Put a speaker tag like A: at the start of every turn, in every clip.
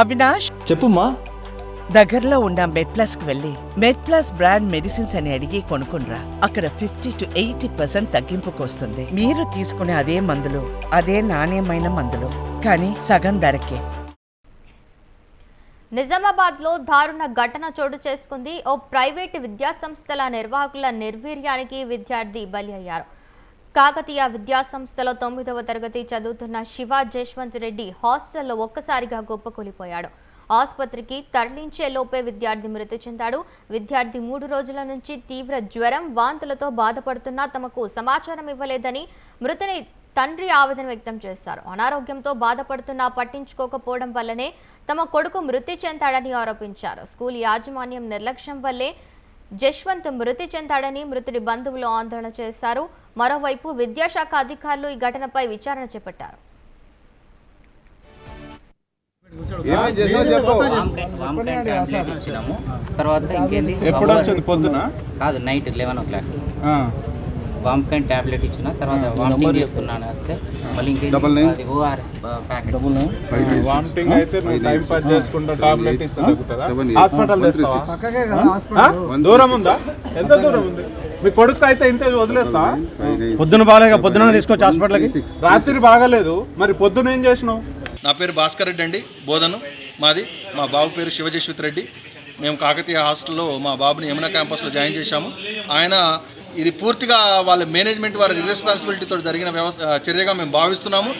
A: అవినాష్?
B: చెప్పుమా
A: దగ్గరలో ఉన్న మెడ్ ప్లస్కు వెళ్ళి మెడ్ ప్లస్ బ్రాండ్ మెడిసిన్స్ అని అడిగి కొనుక్కునరా అక్కడ ఫిఫ్టీ టు ఎయిటీ పర్సెంట్ తగ్గింపుకు వస్తుంది మీరు తీసుకునే అదే మందులు అదే నాణ్యమైన మందులు కానీ సగం ధరకే.
C: నిజామాబాద్లో దారుణ ఘటన చోటు చేసుకుంది. ఓ ప్రైవేటు విద్యా సంస్థల నిర్వాహకుల నిర్వీర్యానికి విద్యార్థి బలి అయ్యారు. కాకతీయ విద్యాసంస్థలో తొమ్మిదవ తరగతి చదువుతున్న శివ జశ్వంత్ రెడ్డి హాస్టల్లో ఒక్కసారిగా గొప్పకూలిపోయాడు. ఆసుపత్రికి తరలించే లోపే విద్యార్థి మృతి చెందాడు. విద్యార్థి మూడు రోజుల నుంచి తీవ్ర జ్వరం వాంతులతో బాధపడుతున్నా తమకు సమాచారం ఇవ్వలేదని మృతుని తండ్రి ఆవేదన వ్యక్తం చేశారు. అనారోగ్యంతో బాధపడుతున్నా పట్టించుకోకపోవడం వల్లనే తమ కొడుకు మృతి చెందాడని ఆరోపించారు. స్కూల్ యాజమాన్యం నిర్లక్ష్యం వల్లే జశ్వంత్ మృతి చెందాడని మృతుడి బంధువులు ఆందోళన చేశారు. మరోవైపు విద్యాశాఖ అధికారులు ఈ ఘటనపై విచారణ చేపట్టారు.
D: తర్వాత ఇంకేంది?
E: ఎప్పుడు వచ్చింది పొద్దున?
D: కాదు నైట్ లెవెన్ ఓ క్లాక్.
E: ఆ,
D: వామ్కాయ టాబ్లెట్ ఇచ్చిన తర్వాత వామిటింగ్ చేసుకున్నాను వస్తే మళ్ళీ ఓఆర్ఎస్ ప్యాకెట్
E: వామిటింగ్. అయితే నువ్వు టైం పాస్. చేసుకుంటా టాబ్లెట్. ఇస్తే తగ్గుతుందా. హాస్పిటల్ తెస్తావా? దూరం ఉందా? ఎంత దూరం ఉంది? మీ కొడుకు అయితే ఇంతే వదిలేస్తా
F: పొద్దున బాగాలేక పొద్దున తీసుకొచ్చి హాస్పిటల్కి
G: సిక్స్.
E: రాత్రి బాగాలేదు. మరి పొద్దున ఏం చేసినావు?
H: నా పేరు భాస్కర్ రెడ్డి అండి. బోధను. మాది మా బాబు పేరు శివజశ్విత్ రెడ్డి. మేము కాకతీయ హాస్టల్లో మా బాబుని యమునా క్యాంపస్లో జాయిన్ చేశాము. ఆయన ఇది పూర్తిగా వాళ్ళ మేనేజ్మెంట్ వారి ఇర్రెస్పాన్సిబిలిటీతో జరిగిన వ్యవస్థ చర్యగా మేము భావిస్తున్నాము.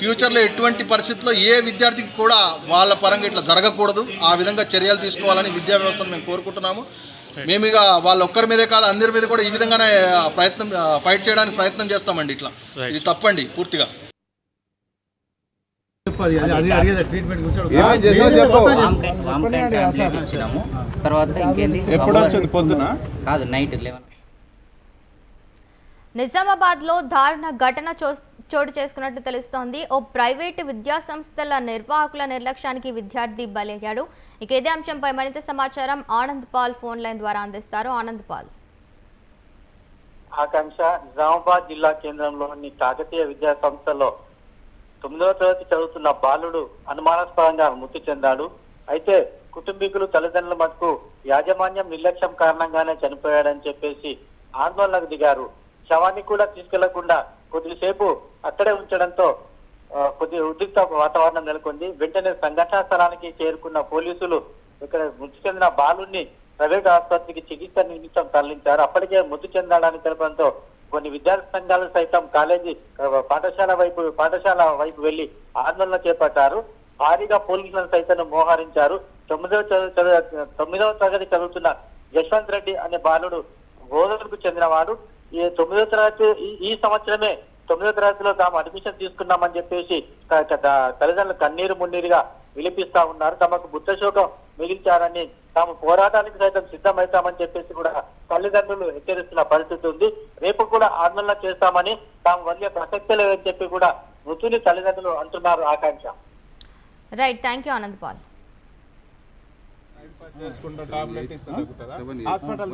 H: ఫ్యూచర్లో ఎటువంటి పరిస్థితుల్లో ఏ విద్యార్థికి కూడా వాళ్ళ పరంగా ఇట్లా జరగకూడదు. ఆ విధంగా చర్యలు తీసుకోవాలని విద్యా వ్యవస్థను మేము కోరుకుంటున్నాము. మేము ఇక వాళ్ళ ఒక్కరి మీదే కాదు అందరి మీద కూడా ఈ విధంగానే ప్రయత్నం ఫైట్ చేయడానికి ప్రయత్నం చేస్తామండి ఇట్లా. ఇది తప్పండి పూర్తిగా.
D: తర్వాత ఇంకేంది?
E: ఎప్పుడు వచ్చింది పొద్దున?
D: కాదు నైట్ లెవెన్
C: నిజామాబాద్లో దారుణ ఘటన చో- చోటు చేసుకున్నట్టు తెలుస్తోంది. ఓ ప్రైవేటు విద్యా సంస్థల నిర్వాహకుల నిర్లక్ష్యానికి విద్యార్థి బలయ్యాడు. ఇక ఇదే అంశంపై మరింత సమాచారం ఆనంద్ పాల్ ఫోన్ లైన్ ద్వారా అందిస్తారు. ఆనంద్ పాల్.
I: ఆకాంక్ష నిజామాబాద్ జిల్లా కేంద్రంలోని కాకతీయ విద్యా సంస్థలో తొమ్మిదవ తరగతి చదువుతున్న బాలుడు అనుమానాస్పదంగా మృతి చెందాడు. అయితే కుటుంబీకులు తల్లిదండ్రుల మటుకు యాజమాన్యం నిర్లక్ష్యం కారణంగానే చనిపోయాడని చెప్పేసి ఆందోళనకు దిగారు. శవాన్ని కూడా తీసుకెళ్ళకుండా కొద్దిసేపు అక్కడే ఉంచడంతో కొద్ది ఉద్రిక్త వాతావరణం నెలకొంది. వెంటనే సంఘటనా స్థలానికి చేరుకున్న పోలీసులు ఇక్కడ మృతి చెందిన బాలుడిని ప్రైవేట్ ఆసుపత్రికి చికిత్స నిమిత్తం తరలించారు. అప్పటికే మృతి చెందాడని తెలపడంతో కొన్ని విద్యార్థి సంఘాలు సైతం కాలేజీ పాఠశాల వైపు పాఠశాల వైపు వెళ్ళి ఆందోళన చేపట్టారు. భారీగా పోలీసులను సైతం మోహరించారు. తొమ్మిదవ చదువు- తొమ్మిదవ తరగతి చదువుతున్న యశ్వంత్ రెడ్డి అనే బాలుడు బోధనకు చెందినవాడు. ఈ తొమ్మిదవ తరగతి ఈ- సంవత్సరమే తొమ్మిదవ తరగతిలో తాము అడ్మిషన్ తీసుకున్నామని చెప్పేసి తల్లిదండ్రులు కన్నీరు మున్నీరుగా విలిపిస్తా ఉన్నారు. తమకు బుద్ధ శోకం మిగిల్చారని తాము పోరాటానికి సైతం సిద్ధమవుతామని చెప్పేసి కూడా తల్లిదండ్రులు హెచ్చరిస్తున్న పరిస్థితి ఉంది. రేపు కూడా ఆందోళన చేస్తామని తాము వదిలే ప్రసక్తే లేదని చెప్పి కూడా మృతుని తల్లిదండ్రులు అంటున్నారు Akanksha.
C: Right thank you Anand Paul.
E: Hospital